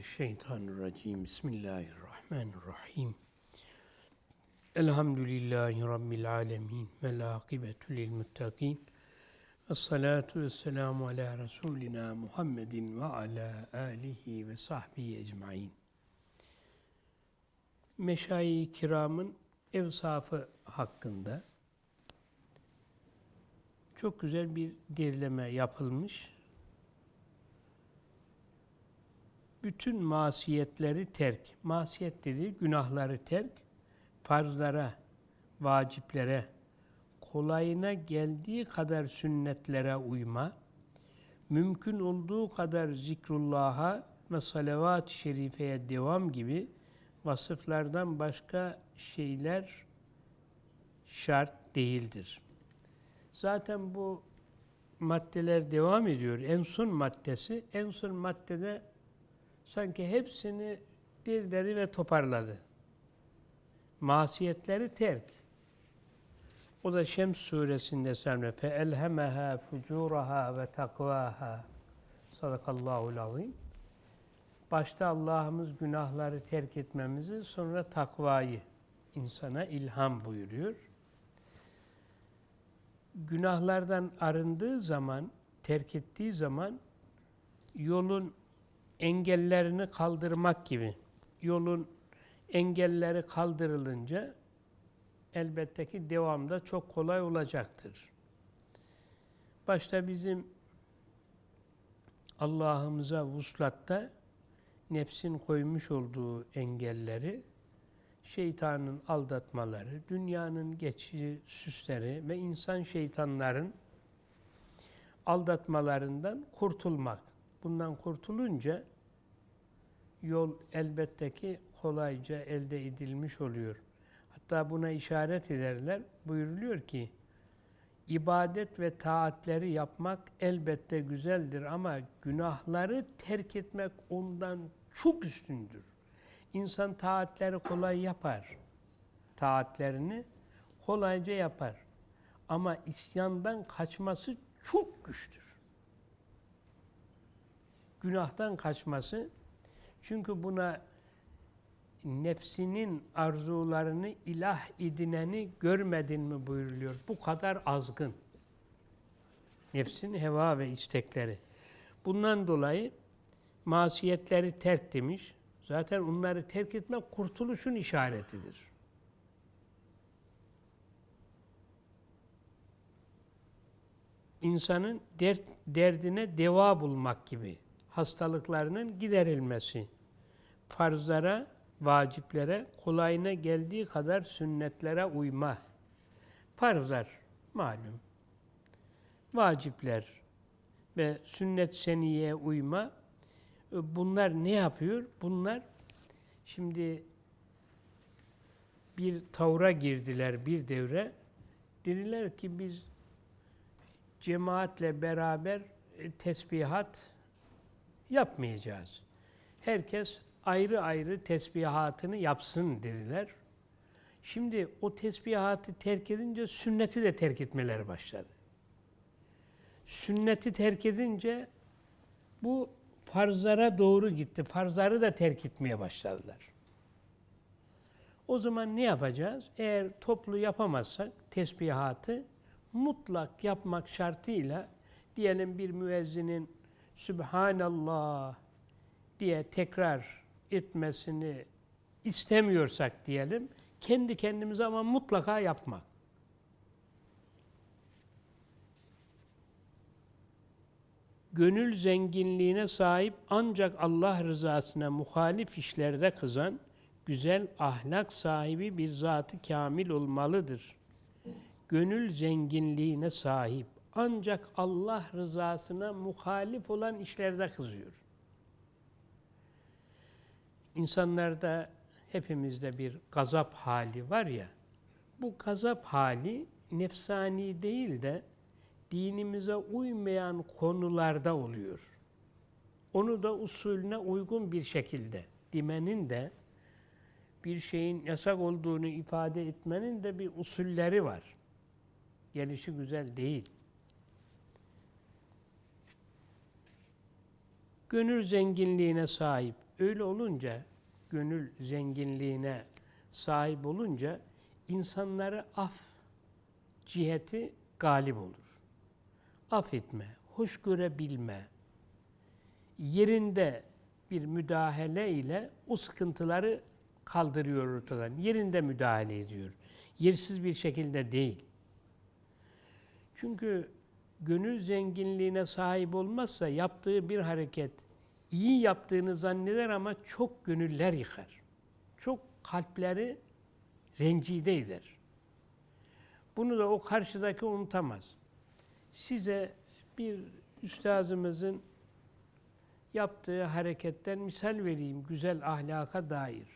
Mineşşeytanirracim. Bismillahirrahmanirrahim. Elhamdülillahi Rabbil alemin. Vel akibetü lil muttakin. Ve salatu ve selamu ala Resulina Muhammedin ve ala alihi ve sahbihi ecmain. Meşayi kiramın evsafı hakkında çok güzel bir derleme yapılmış. Bütün masiyetleri terk, masiyet dediği günahları terk, farzlara, vaciplere, kolayına geldiği kadar sünnetlere uyma, mümkün olduğu kadar zikrullah'a ve salavat-ı şerifeye devam gibi vasıflardan başka şeyler şart değildir. Zaten bu maddeler devam ediyor. En son maddesi, en son maddede sanki hepsini dirledi ve toparladı. Masiyetleri terk. O da Şems suresinde sonra fe elhemeha fucuraha ve takvaha. Sadakallahul azim. Başta Allah'ımız günahları terk etmemizi, sonra takvayı insana ilham buyuruyor. Günahlardan arındığı zaman, terk ettiği zaman yolun engellerini kaldırmak gibi. Yolun engelleri kaldırılınca elbette ki devamda çok kolay olacaktır. Başta bizim Allah'ımıza vuslatta nefsin koymuş olduğu engelleri, şeytanın aldatmaları, dünyanın geçici süsleri ve insan şeytanların aldatmalarından kurtulmak. Bundan kurtulunca yol elbette ki kolayca elde edilmiş oluyor. Hatta buna işaret ederler. Buyuruluyor ki, ibadet ve taatleri yapmak elbette güzeldir ama günahları terk etmek ondan çok üstündür. İnsan taatleri kolay yapar. Taatlerini kolayca yapar. Ama isyandan kaçması çok güçtür. Günahtan kaçması çünkü buna nefsinin arzularını ilah edineni görmedin mi buyuruluyor. Bu kadar azgın. Nefsin heva ve istekleri. Bundan dolayı masiyetleri terk demiş. Zaten onları terk etmek kurtuluşun işaretidir. İnsanın dert, derdine deva bulmak gibi hastalıklarının giderilmesi, farzlara, vaciplere, kolayına geldiği kadar sünnetlere uyma. Farzlar malum. Vacipler ve sünnet seniyeye uyma. E, bunlar ne yapıyor? Bunlar şimdi bir tavra girdiler bir devre. Dediler ki biz cemaatle beraber e, tesbihat yapmayacağız. Herkes ayrı ayrı tesbihatını yapsın dediler. Şimdi o tesbihatı terk edince sünneti de terk etmeleri başladı. Sünneti terk edince bu farzlara doğru gitti. Farzları da terk etmeye başladılar. O zaman ne yapacağız? Eğer toplu yapamazsak tesbihatı mutlak yapmak şartıyla diyelim bir müezzinin Sübhanallah diye tekrar etmesini istemiyorsak diyelim, kendi kendimize ama mutlaka yapmak. Gönül zenginliğine sahip ancak Allah rızasına muhalif işlerde kızan, güzel ahlak sahibi bir zatı kamil olmalıdır. Gönül zenginliğine sahip ancak Allah rızasına muhalif olan işlerde kızıyor. İnsanlarda hepimizde bir gazap hali var ya, bu gazap hali nefsani değil de dinimize uymayan konularda oluyor. Onu da usulüne uygun bir şekilde demenin de bir şeyin yasak olduğunu ifade etmenin de bir usulleri var. Gelişi güzel değil. Gönül zenginliğine sahip, öyle olunca, gönül zenginliğine sahip olunca insanları af ciheti galip olur. Affetme, hoş görebilme, yerinde bir müdahale ile o sıkıntıları kaldırıyor ortadan. Yerinde müdahale ediyor. Yersiz bir şekilde değil. Çünkü gönül zenginliğine sahip olmazsa yaptığı bir hareket iyi yaptığını zanneder ama çok gönüller yıkar. Çok kalpleri rencide eder. Bunu da o karşıdaki unutamaz. Size bir üstazımızın yaptığı hareketten misal vereyim güzel ahlaka dair.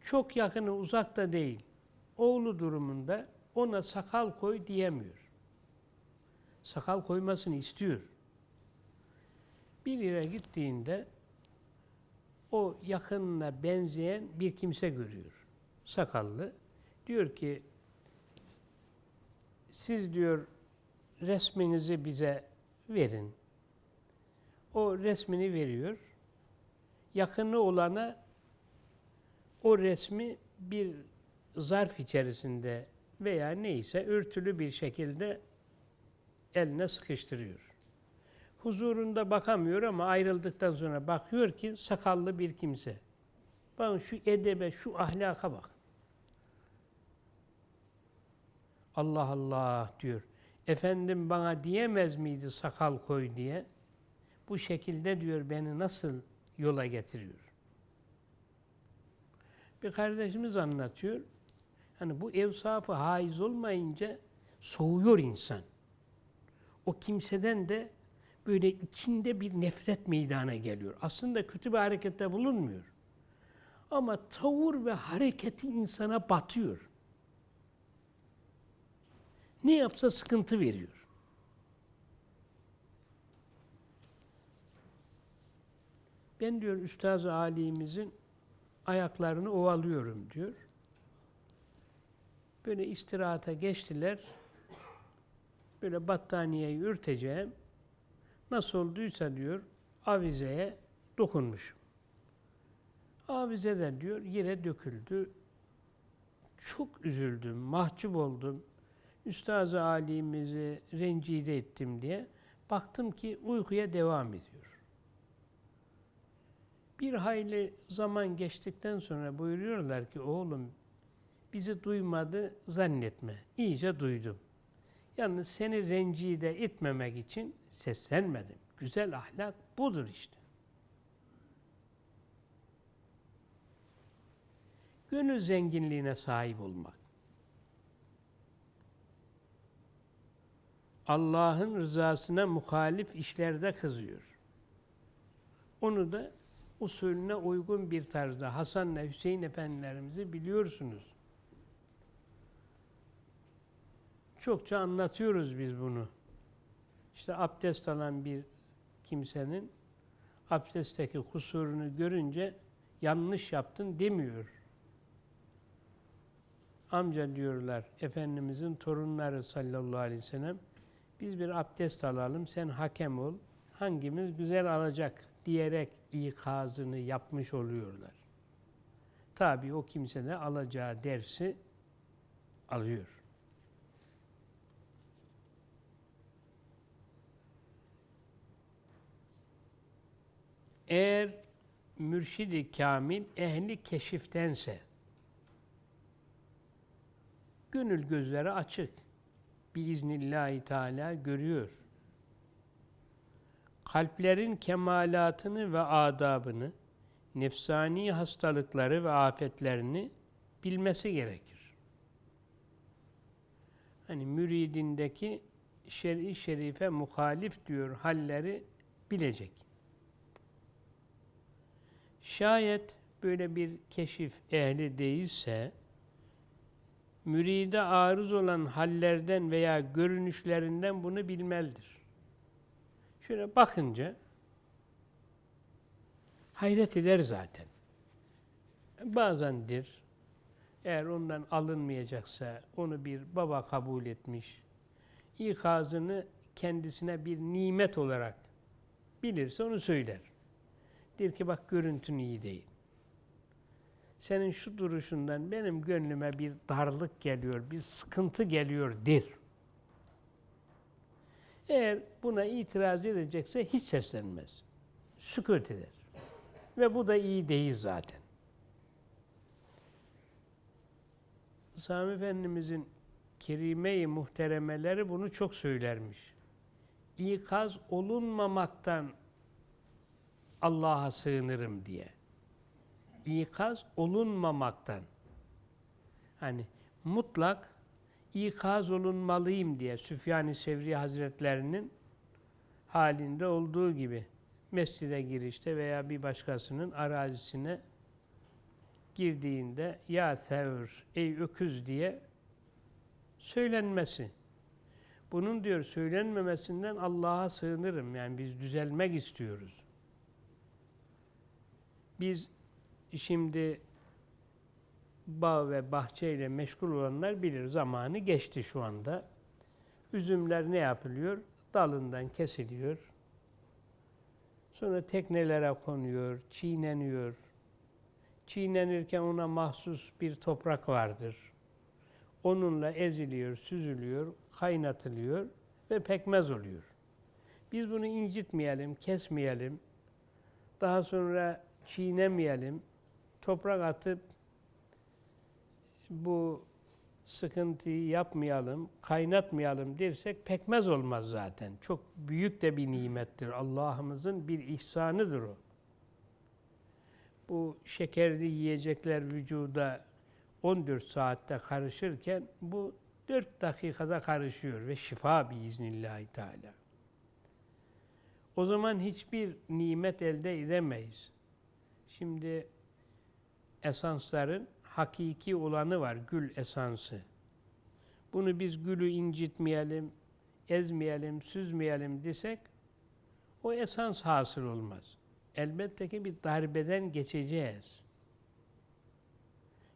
Çok yakını uzakta değil. Oğlu durumunda ona sakal koy diyemiyor. Sakal koymasını istiyor. Bir yere gittiğinde o yakınına benzeyen bir kimse görüyor. Sakallı. Diyor ki siz diyor resminizi bize verin. O resmini veriyor. Yakını olana o resmi bir zarf içerisinde veya neyse örtülü bir şekilde eline sıkıştırıyor. Huzurunda bakamıyor ama ayrıldıktan sonra bakıyor ki sakallı bir kimse. Bakın şu edebe, şu ahlaka bak. Allah Allah diyor. Efendim bana diyemez miydi sakal koy diye? Bu şekilde diyor beni nasıl yola getiriyor? Bir kardeşimiz anlatıyor. Hani bu evsafı haiz olmayınca soğuyor insan. O kimseden de böyle içinde bir nefret meydana geliyor. Aslında kötü bir harekette bulunmuyor. Ama tavır ve hareketi insana batıyor. Ne yapsa sıkıntı veriyor. Ben diyor Üstaz-ı Ali'mizin ayaklarını ovalıyorum diyor. Böyle istirahata geçtiler. Böyle battaniyeyi ürteceğim. Nasıl olduysa diyor avizeye dokunmuşum. Avize de diyor yere döküldü. Çok üzüldüm, mahcup oldum. Üstaz-ı Ali'mizi rencide ettim diye. Baktım ki uykuya devam ediyor. Bir hayli zaman geçtikten sonra buyuruyorlar ki oğlum bizi duymadı zannetme. İyice duydum. Yalnız seni rencide etmemek için seslenmedim. Güzel ahlak budur işte. Gönül zenginliğine sahip olmak. Allah'ın rızasına muhalif işlerde kızıyor. Onu da usulüne uygun bir tarzda Hasan ve Hüseyin efendilerimizi biliyorsunuz. Çokça anlatıyoruz biz bunu. İşte abdest alan bir kimsenin abdestteki kusurunu görünce yanlış yaptın demiyor. Amca diyorlar Efendimizin torunları sallallahu aleyhi ve sellem biz bir abdest alalım sen hakem ol hangimiz güzel alacak diyerek ikazını yapmış oluyorlar. Tabi o kimse de alacağı dersi alıyor. Eğer mürşidi kamil ehli keşiftense gönül gözleri açık. Biiznillahü teala görüyor. Kalplerin kemalatını ve adabını, nefsani hastalıkları ve afetlerini bilmesi gerekir. Hani müridindeki şer'i şerife muhalif diyor halleri bilecek. Şayet böyle bir keşif ehli değilse, müride arız olan hallerden veya görünüşlerinden bunu bilmelidir. Şöyle bakınca hayret eder zaten. Bazendir eğer ondan alınmayacaksa onu bir baba kabul etmiş, ikazını kendisine bir nimet olarak bilirse onu söyler. Der ki bak görüntün iyi değil. Senin şu duruşundan benim gönlüme bir darlık geliyor, bir sıkıntı geliyor der. Eğer buna itiraz edecekse hiç seslenmez. Sükut eder. Ve bu da iyi değil zaten. Sami Efendimizin kerime-i muhteremeleri bunu çok söylermiş. İkaz olunmamaktan Allah'a sığınırım diye. İkaz olunmamaktan. Hani mutlak ikaz olunmalıyım diye Süfyan-ı Sevri Hazretlerinin halinde olduğu gibi mescide girişte veya bir başkasının arazisine girdiğinde ya Sevr ey öküz diye söylenmesi. Bunun diyor söylenmemesinden Allah'a sığınırım. Yani biz düzelmek istiyoruz. Biz şimdi bağ ve bahçeyle meşgul olanlar bilir. Zamanı geçti şu anda. Üzümler ne yapılıyor? Dalından kesiliyor. Sonra teknelere konuyor, çiğneniyor. Çiğnenirken ona mahsus bir toprak vardır. Onunla eziliyor, süzülüyor, kaynatılıyor ve pekmez oluyor. Biz bunu incitmeyelim, kesmeyelim. Daha sonra çiğnemeyelim. Toprak atıp bu sıkıntıyı yapmayalım, kaynatmayalım dersek pekmez olmaz zaten. Çok büyük de bir nimettir. Allah'ımızın bir ihsanıdır o. Bu şekerli yiyecekler vücuda 14 saatte karışırken bu 4 dakikada karışıyor ve şifa biiznillahü teala. O zaman hiçbir nimet elde edemeyiz. Şimdi esansların hakiki olanı var, gül esansı. Bunu biz gülü incitmeyelim, ezmeyelim, süzmeyelim desek o esans hasıl olmaz. Elbette ki bir darbeden geçeceğiz.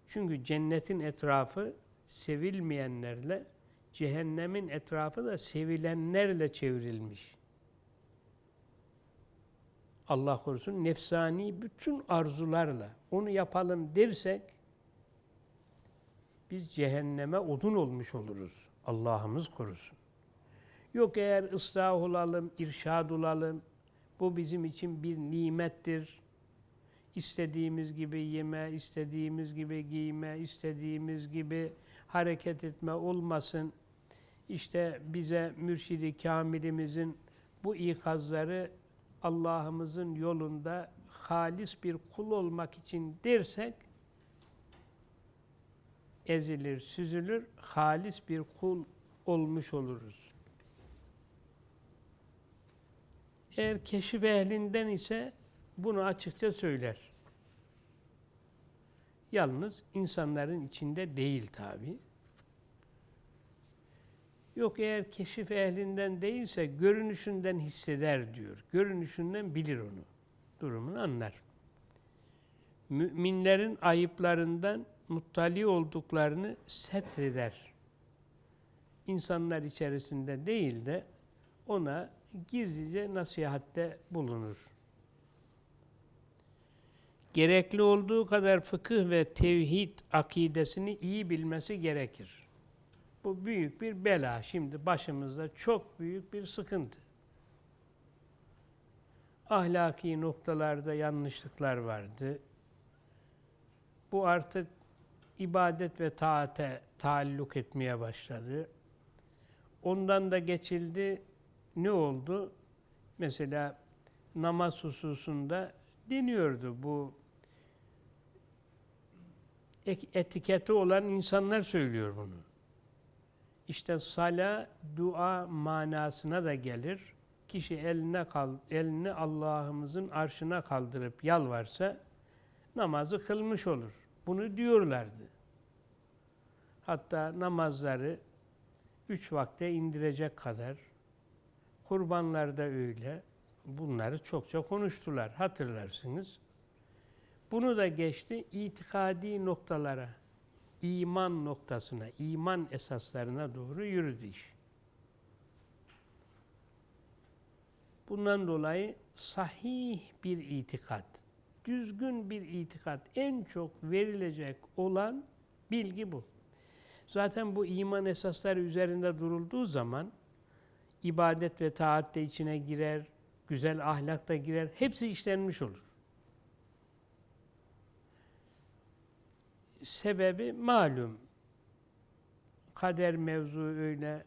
Çünkü cennetin etrafı sevilmeyenlerle, cehennemin etrafı da sevilenlerle çevrilmiş. Allah korusun nefsani bütün arzularla onu yapalım dersek biz cehenneme odun olmuş oluruz. Allah'ımız korusun. Yok eğer ıslah olalım, irşad olalım, bu bizim için bir nimettir. İstediğimiz gibi yeme, istediğimiz gibi giyme, istediğimiz gibi hareket etme olmasın. İşte bize mürşidi kamilimizin bu ikazları Allah'ımızın yolunda halis bir kul olmak için dersek ezilir, süzülür, halis bir kul olmuş oluruz. Eğer keşif ehlinden ise bunu açıkça söyler. Yalnız insanların içinde değil tabi. Yok eğer keşif ehlinden değilse görünüşünden hisseder diyor. Görünüşünden bilir onu. Durumunu anlar. Müminlerin ayıplarından muttali olduklarını setreder. İnsanlar içerisinde değil de ona gizlice nasihatte bulunur. Gerekli olduğu kadar fıkıh ve tevhid akidesini iyi bilmesi gerekir. Bu büyük bir bela. Şimdi başımızda çok büyük bir sıkıntı. Ahlaki noktalarda yanlışlıklar vardı. Bu artık ibadet ve taate taalluk etmeye başladı. Ondan da geçildi. Ne oldu? Mesela namaz hususunda deniyordu bu etiketi olan insanlar söylüyor bunu. İşte sala dua manasına da gelir. Kişi eline kal, elini Allah'ımızın arşına kaldırıp yalvarsa namazı kılmış olur. Bunu diyorlardı. Hatta namazları üç vakte indirecek kadar kurbanlarda öyle. Bunları çokça konuştular. Hatırlarsınız. Bunu da geçti itikadi noktalara, iman noktasına, iman esaslarına doğru yürüdü iş. Bundan dolayı sahih bir itikat, düzgün bir itikat en çok verilecek olan bilgi bu. Zaten bu iman esasları üzerinde durulduğu zaman ibadet ve taat de içine girer, güzel ahlak da girer, hepsi işlenmiş olur. Sebebi malum. Kader mevzu öyle,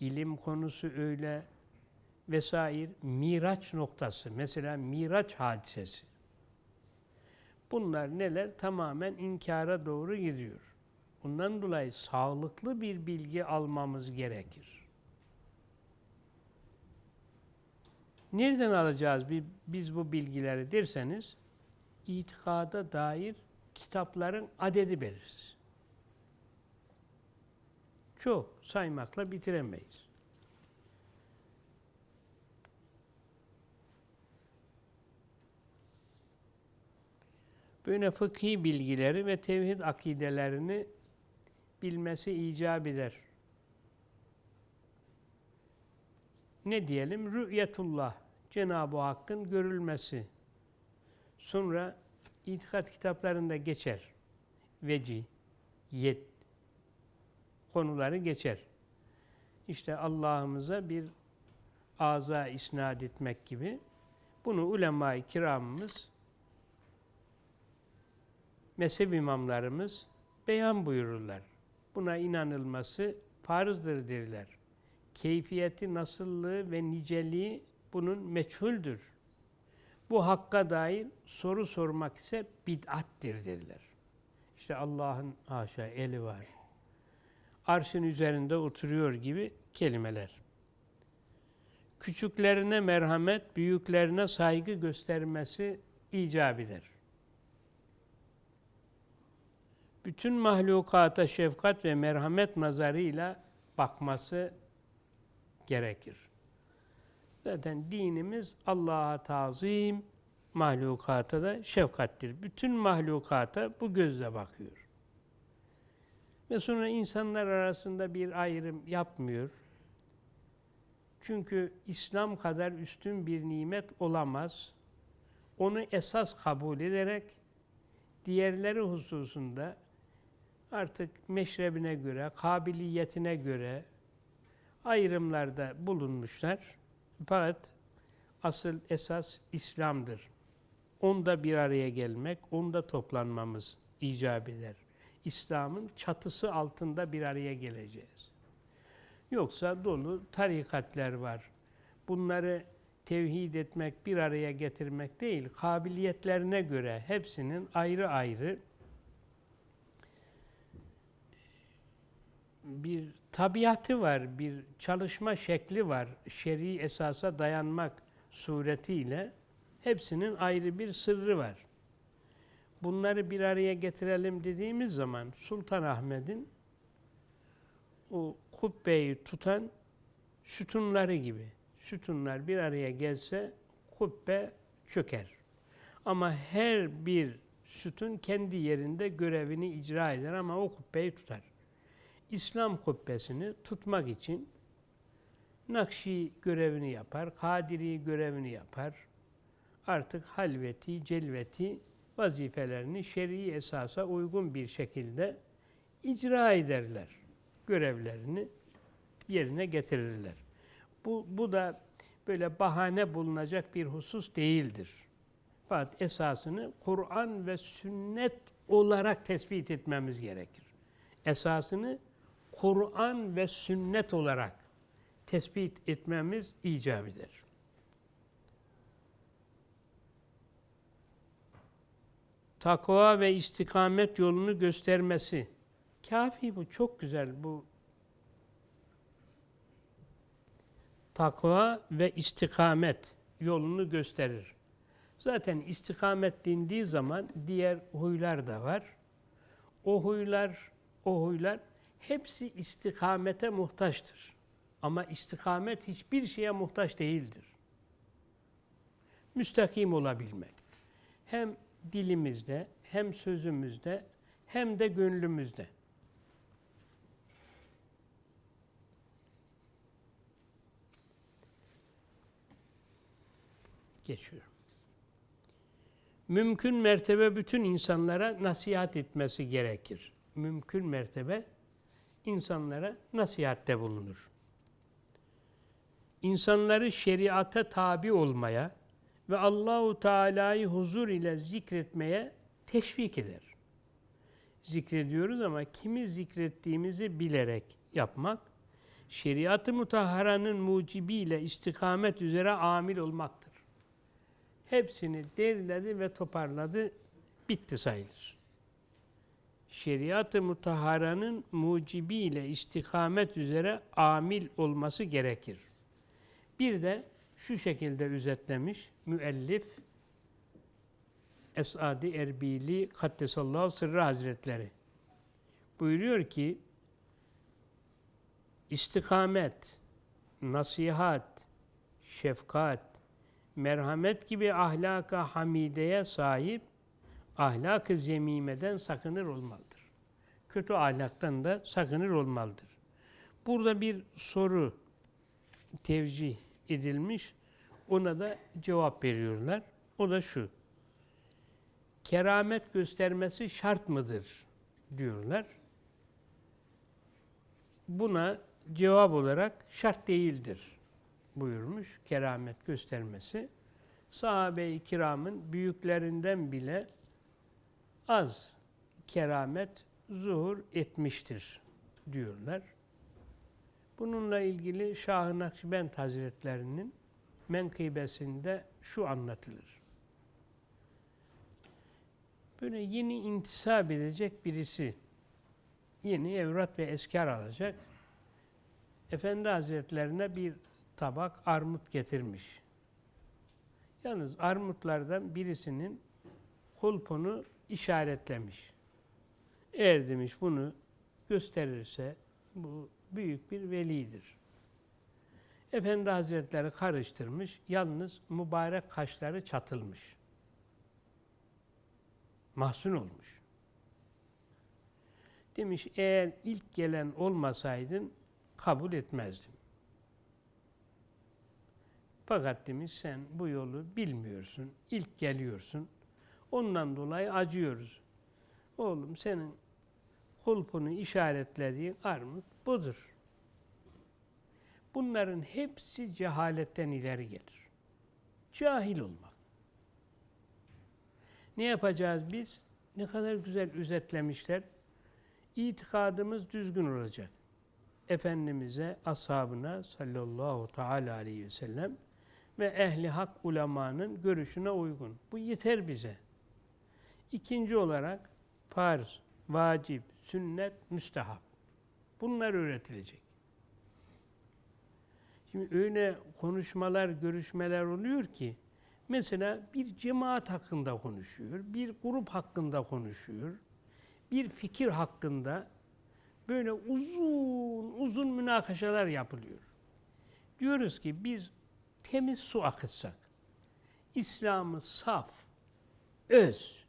ilim konusu öyle vesaire. Miraç noktası, mesela miraç hadisesi. Bunlar neler? Tamamen inkara doğru gidiyor. Bundan dolayı sağlıklı bir bilgi almamız gerekir. Nereden alacağız biz bu bilgileri derseniz, itikada dair kitapların adedi belirsiz. Çok saymakla bitiremeyiz. Böyle fıkhi bilgileri ve tevhid akidelerini bilmesi icap eder. Ne diyelim? Rü'yetullah, Cenab-ı Hakk'ın görülmesi. Sonra itikat kitaplarında geçer. Veci, yet konuları geçer. İşte Allah'ımıza bir aza isnat etmek gibi. Bunu ulema-i kiramımız, mezhep imamlarımız beyan buyururlar. Buna inanılması farzdır derler. Keyfiyeti, nasıllığı ve niceliği bunun meçhuldür. Bu hakka dair soru sormak ise bid'attir derler. İşte Allah'ın haşa eli var. Arşın üzerinde oturuyor gibi kelimeler. Küçüklerine merhamet, büyüklerine saygı göstermesi icap eder. Bütün mahlukata şefkat ve merhamet nazarıyla bakması gerekir. Zaten dinimiz Allah'a tazim, mahlukata da şefkattir. Bütün mahlukata bu gözle bakıyor. Ve sonra insanlar arasında bir ayrım yapmıyor. Çünkü İslam kadar üstün bir nimet olamaz. Onu esas kabul ederek diğerleri hususunda artık meşrebine göre, kabiliyetine göre ayrımlarda bulunmuşlar. Fakat asıl esas İslam'dır. Onda bir araya gelmek, onda toplanmamız icap eder. İslam'ın çatısı altında bir araya geleceğiz. Yoksa dolu tarikatler var. Bunları tevhid etmek, bir araya getirmek değil, kabiliyetlerine göre hepsinin ayrı ayrı bir tabiatı var, bir çalışma şekli var. Şer'i esasa dayanmak suretiyle hepsinin ayrı bir sırrı var. Bunları bir araya getirelim dediğimiz zaman Sultan Ahmet'in o kubbeyi tutan sütunları gibi. Sütunlar bir araya gelse kubbe çöker. Ama her bir sütun kendi yerinde görevini icra eder ama o kubbeyi tutar. İslam kubbesini tutmak için Nakşi görevini yapar, Kadiri görevini yapar. Artık halveti, celveti vazifelerini şer'i esasa uygun bir şekilde icra ederler. Görevlerini yerine getirirler. Bu, bu da böyle bahane bulunacak bir husus değildir. Fakat esasını Kur'an ve sünnet olarak tespit etmemiz gerekir. Esasını Kur'an ve sünnet olarak tespit etmemiz icap eder. Takva ve istikamet yolunu göstermesi. Kafi bu, çok güzel bu. Takva ve istikamet yolunu gösterir. Zaten istikamet dindiği zaman diğer huylar da var. O huylar, o huylar hepsi istikamete muhtaçtır. Ama istikamet hiçbir şeye muhtaç değildir. Müstakim olabilmek. Hem dilimizde, hem sözümüzde, hem de gönlümüzde. geçiyorum. Mümkün mertebe bütün insanlara nasihat etmesi gerekir. Mümkün mertebe insanlara nasihatte bulunur. İnsanları şeriata tabi olmaya ve Allahu Teala'yı huzur ile zikretmeye teşvik eder. Zikrediyoruz ama kimi zikrettiğimizi bilerek yapmak, şeriat-ı mutahharanın mucibiyle istikamet üzere amil olmaktır. Hepsini derledi ve toparladı, bitti sayılır. Şeriat-ı mutahharanın mucibiyle istikamet üzere amil olması gerekir. Bir de şu şekilde özetlemiş müellif Esadi Erbili Kaddesallahu Sırrı Hazretleri. Buyuruyor ki istikamet, nasihat, şefkat, merhamet gibi ahlaka hamideye sahip ahlak-ı zemimeden sakınır olmalıdır. Kötü ahlaktan da sakınır olmalıdır. Burada bir soru tevcih edilmiş. Ona da cevap veriyorlar. O da şu. Keramet göstermesi şart mıdır diyorlar. Buna cevap olarak şart değildir buyurmuş keramet göstermesi. Sahabe-i kiramın büyüklerinden bile az keramet zuhur etmiştir diyorlar. Bununla ilgili Şah-ı Nakşibend Hazretlerinin menkıbesinde şu anlatılır. Böyle yeni intisap edecek birisi, yeni evrat ve eskar alacak. Efendi Hazretlerine bir tabak armut getirmiş. Yalnız armutlardan birisinin kulpunu işaretlemiş. Eğer demiş bunu gösterirse bu büyük bir velidir. Efendi Hazretleri karıştırmış, yalnız mübarek kaşları çatılmış. Mahzun olmuş. Demiş eğer ilk gelen olmasaydın kabul etmezdim. Fakat demiş sen bu yolu bilmiyorsun, ilk geliyorsun. Ondan dolayı acıyoruz. Oğlum senin kulpunu işaretlediğin armut budur. Bunların hepsi cehaletten ileri gelir. Cahil olmak. Ne yapacağız biz? Ne kadar güzel özetlemişler. İtikadımız düzgün olacak. Efendimiz'e, ashabına sallallahu teala aleyhi ve sellem ve ehli hak ulemanın görüşüne uygun. Bu yeter bize. İkinci olarak farz, vacip, sünnet, müstehap. Bunlar öğretilecek. Şimdi öyle konuşmalar, görüşmeler oluyor ki mesela bir cemaat hakkında konuşuyor, bir grup hakkında konuşuyor, bir fikir hakkında böyle uzun uzun münakaşalar yapılıyor. Diyoruz ki biz temiz su akıtsak, İslam'ı saf, öz,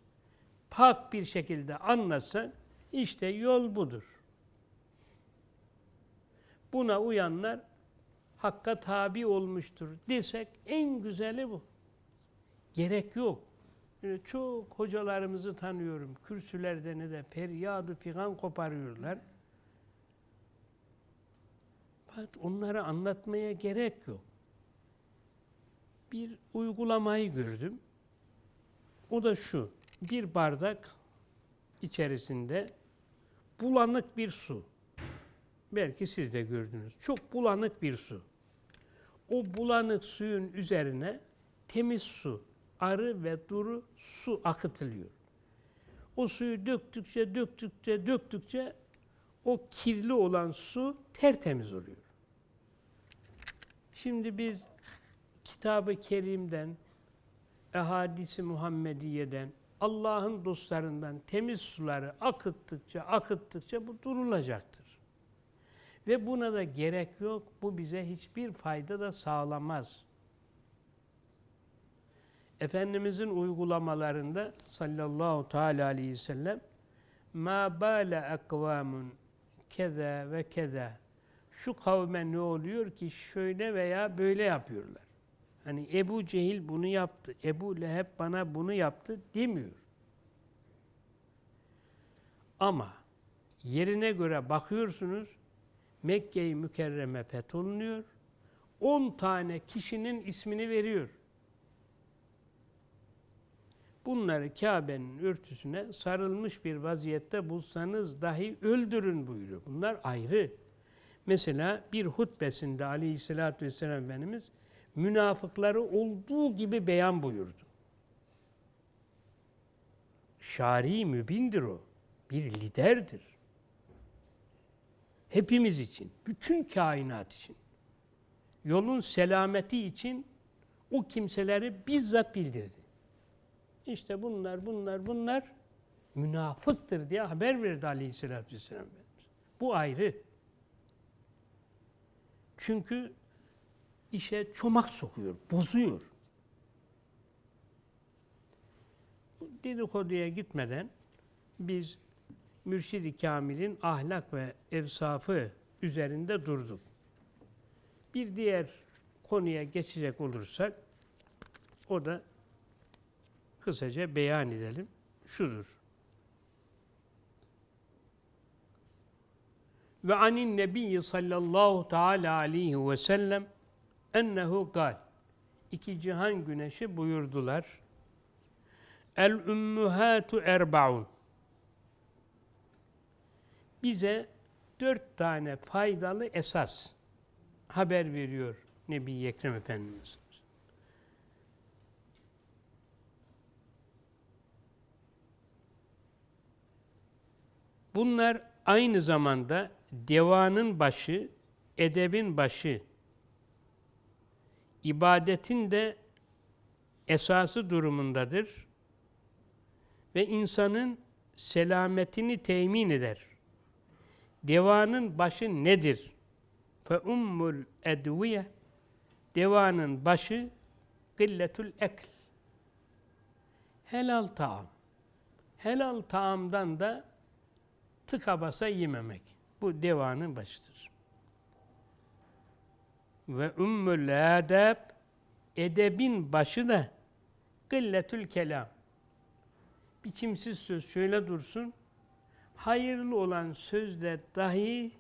pak bir şekilde anlatsak işte yol budur. Buna uyanlar hakka tabi olmuştur desek en güzeli bu. Gerek yok. Böyle çok hocalarımızı tanıyorum. Kürsülerde ne de feryadı figan koparıyorlar. Fakat onları anlatmaya gerek yok. Bir uygulamayı gördüm. O da şu. Bir bardak içerisinde bulanık bir su. Belki siz de gördünüz. Çok bulanık bir su. O bulanık suyun üzerine temiz su, arı ve duru su akıtılıyor. O suyu döktükçe, döktükçe, döktükçe o kirli olan su tertemiz oluyor. Şimdi biz Kitab-ı Kerim'den, Ehadisi Muhammediye'den, Allah'ın dostlarından temiz suları akıttıkça, akıttıkça bu durulacaktır. Ve buna da gerek yok. Bu bize hiçbir fayda da sağlamaz. Efendimizin uygulamalarında sallallahu teala aleyhi ve sellem ma bale akvamun keza ve keza şu kavme ne oluyor ki şöyle veya böyle yapıyorlar. Hani Ebu Cehil bunu yaptı, Ebu Leheb bana bunu yaptı demiyor. Ama yerine göre bakıyorsunuz Mekke-i Mükerreme fetholunuyor. 10 tane kişinin ismini veriyor. Bunları Kabe'nin örtüsüne sarılmış bir vaziyette bulsanız dahi öldürün buyuruyor. Bunlar ayrı. Mesela bir hutbesinde aleyhissalatü vesselam Efendimiz münafıkları olduğu gibi beyan buyurdu. Şari mübindir o. Bir liderdir. Hepimiz için, bütün kainat için. Yolun selameti için o kimseleri bizzat bildirdi. İşte bunlar, bunlar, bunlar münafıktır diye haber verdi aleyhissalatü vesselam. Bu ayrı. Çünkü işe çomak sokuyor, bozuyor. Dedikoduya gitmeden biz Mürşid-i Kamil'in ahlak ve evsafı üzerinde durduk. Bir diğer konuya geçecek olursak o da kısaca beyan edelim. Şudur. Ve anin nebiyyi sallallahu teala aleyhi ve sellem ennehu gal. İki cihan güneşi buyurdular. El ümmühatu erbaun. Bize dört tane faydalı esas haber veriyor Nebi Ekrem Efendimiz. Bunlar aynı zamanda devanın başı, edebin başı, ibadetin de esası durumundadır ve insanın selametini temin eder. Devanın başı nedir? Fe ummul edviye devanın başı gılletül ekl. Helal taam. Helal taamdan da tıka basa yememek. Bu devanın başıdır. Ve ümmül edeb edebin başı da gılletül kelam. Biçimsiz söz şöyle dursun. Hayırlı olan sözle dahi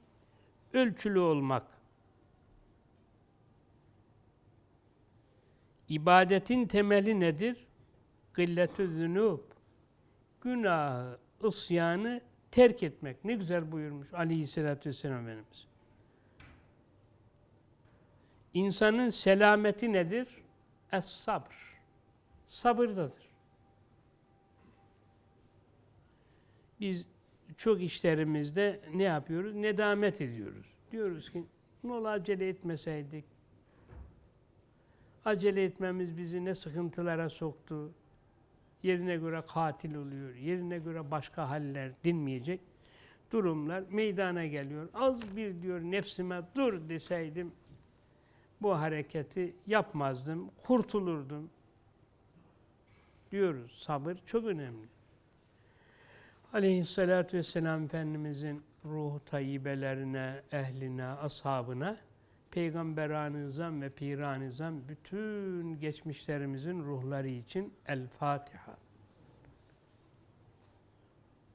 ölçülü olmak. İbadetin temeli nedir? Gılletü zünub. Günahı, isyanı terk etmek. Ne güzel buyurmuş aleyhissalatü vesselam Efendimiz. İnsanın selameti nedir? Es-sabr. Sabırdadır. Biz çok işlerimizde ne yapıyoruz? Nedamet ediyoruz. Diyoruz ki ne ola acele etmeseydik. Acele etmemiz bizi ne sıkıntılara soktu. Yerine göre katil oluyor. Yerine göre başka haller dinmeyecek durumlar meydana geliyor. Az bir diyor nefsime dur deseydim bu hareketi yapmazdım, kurtulurdum diyoruz. Sabır çok önemli. Aleyhissalatü vesselam Efendimizin ruh tayyibelerine, ehline, ashabına, peygamberanizam ve piranizam bütün geçmişlerimizin ruhları için El Fatiha.